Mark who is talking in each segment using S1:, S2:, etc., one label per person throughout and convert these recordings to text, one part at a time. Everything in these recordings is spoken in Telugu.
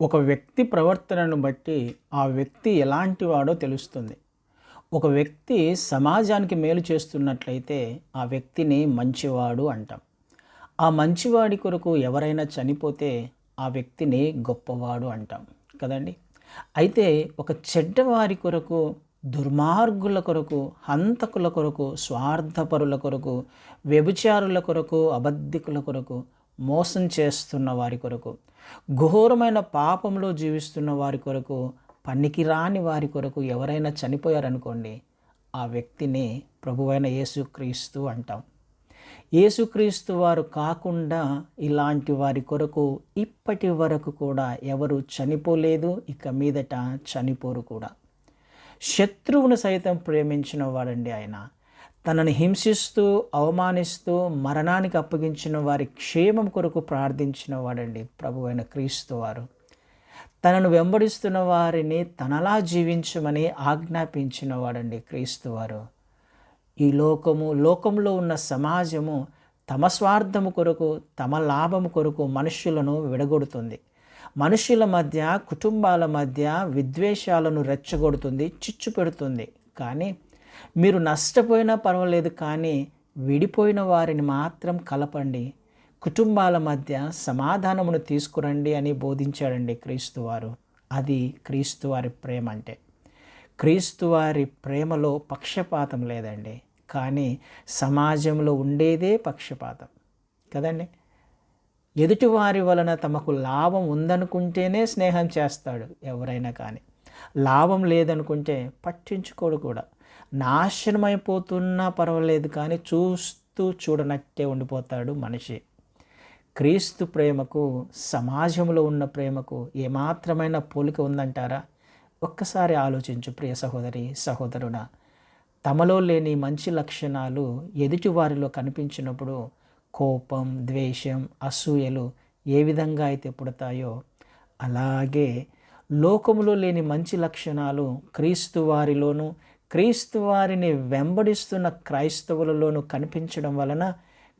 S1: ఒక వ్యక్తి ప్రవర్తనను బట్టి ఆ వ్యక్తి ఎలాంటి వాడో తెలుస్తుంది. ఒక వ్యక్తి సమాజానికి మేలు చేస్తున్నట్లయితే ఆ వ్యక్తిని మంచివాడు అంటాం. ఆ మంచివాడి కొరకు ఎవరైనా చనిపోతే ఆ వ్యక్తిని గొప్పవాడు అంటాం కదండి. అయితే ఒక చెడ్డవారి కొరకు దుర్మార్గుల కొరకు హంతకుల కొరకు స్వార్థపరుల కొరకు వ్యభిచారుల కొరకు అబద్ధికుల కొరకు మోసం చేస్తున్న వారి కొరకు ఘోరమైన పాపంలో జీవిస్తున్న వారి కొరకు పనికిరాని వారి కొరకు ఎవరైనా చనిపోయారనుకోండి ఆ వ్యక్తిని ప్రభువైన యేసుక్రీస్తు అంటాం. యేసుక్రీస్తు వారు కాకుండా ఇలాంటి వారి కొరకు ఇప్పటి వరకు కూడా ఎవరు చనిపోలేదు ఇక మీదట చనిపోరు కూడా. శత్రువును సైతం ప్రేమించిన వాడండి ఆయన. తనని హింసిస్తూ అవమానిస్తూ మరణానికి అప్పగించిన వారి క్షేమం కొరకు ప్రార్థించిన వాడండి ప్రభు అయిన క్రీస్తు వారు. తనను వెంబడిస్తున్న వారిని తనలా జీవించమని ఆజ్ఞాపించిన వాడండి క్రీస్తు వారు. ఈ లోకము లోకంలో ఉన్న సమాజము తమ స్వార్థము కొరకు తమ లాభము కొరకు మనుషులను విడగొడుతుంది. మనుషుల మధ్య కుటుంబాల మధ్య విద్వేషాలను రెచ్చగొడుతుంది చిచ్చు పెడుతుంది. కానీ మీరు నష్టపోయినా పర్వాలేదు కానీ విడిపోయిన వారిని మాత్రం కలపండి. కుటుంబాల మధ్య సమాధానమును తీసుకురండి అని బోధించాడండి క్రీస్తువారు అది క్రీస్తు వారి ప్రేమ అంటే. క్రీస్తు వారి ప్రేమలో పక్షపాతం లేదండి. కానీ సమాజంలో ఉండేదే పక్షపాతం. కదండి? ఎదుటివారి వలన తమకు లాభం ఉందనుకుంటేనే స్నేహం చేస్తాడు ఎవరైనా కానీ. లాభం లేదనుకుంటే పట్టించుకోడు కూడా. నాశనమైపోతున్నా పర్వాలేదు కానీ చూస్తూ చూడనట్టే ఉండిపోతాడు మనిషి. క్రీస్తు ప్రేమకు సమాజంలో ఉన్న ప్రేమకు ఏమాత్రమైన పోలిక ఉందంటారా? ఒక్కసారి ఆలోచించు ప్రియ సహోదరి సహోదరుడా. తమలో లేని మంచి లక్షణాలు ఎదుటి వారిలో కనిపించినప్పుడు కోపం ద్వేషం అసూయలు ఏ విధంగా అయితే పుడతాయో అలాగే లోకములో లేని మంచి లక్షణాలు క్రీస్తు వారిలోనూ క్రీస్తు వారిని వెంబడిస్తున్న క్రైస్తవులలోనూ కనిపించడం వలన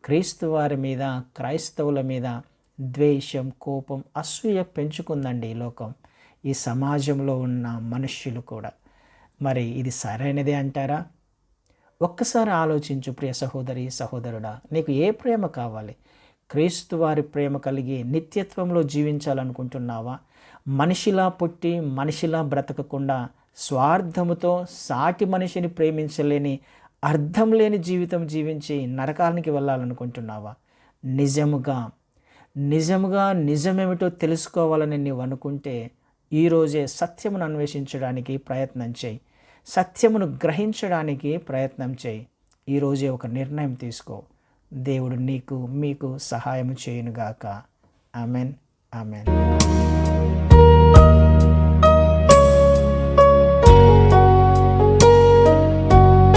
S1: క్రీస్తు వారి మీద క్రైస్తవుల మీద ద్వేషం కోపం అసూయ పెంచుకుందండి ఈ లోకం. ఈ సమాజంలో ఉన్న మనుష్యులు కూడా. మరి ఇది సరైనదే అంటారా? ఒక్కసారి ఆలోచించు ప్రియ సహోదరి సహోదరుడా నీకు ఏ ప్రేమ కావాలి? క్రీస్తు వారి ప్రేమ కలిగి నిత్యత్వంలో జీవించాలనుకుంటున్నావా? మనిషిలా పుట్టి మనిషిలా బ్రతకకుండా స్వార్థముతో సాటి మనిషిని ప్రేమించలేని అర్థం లేని జీవితం జీవించి నరకానికి వెళ్ళాలనుకుంటున్నావా? నిజముగా నిజముగా నిజమేమిటో తెలుసుకోవాలని నీవు అనుకుంటే ఈరోజే సత్యమును అన్వేషించడానికి ప్రయత్నం చేయి. సత్యమును గ్రహించడానికి ప్రయత్నం చేయి. ఈరోజే ఒక నిర్ణయం తీసుకో. దేవుడు నీకు మీకు సహాయం చేయునుగాక. ఆమెన్. ఆమెన్.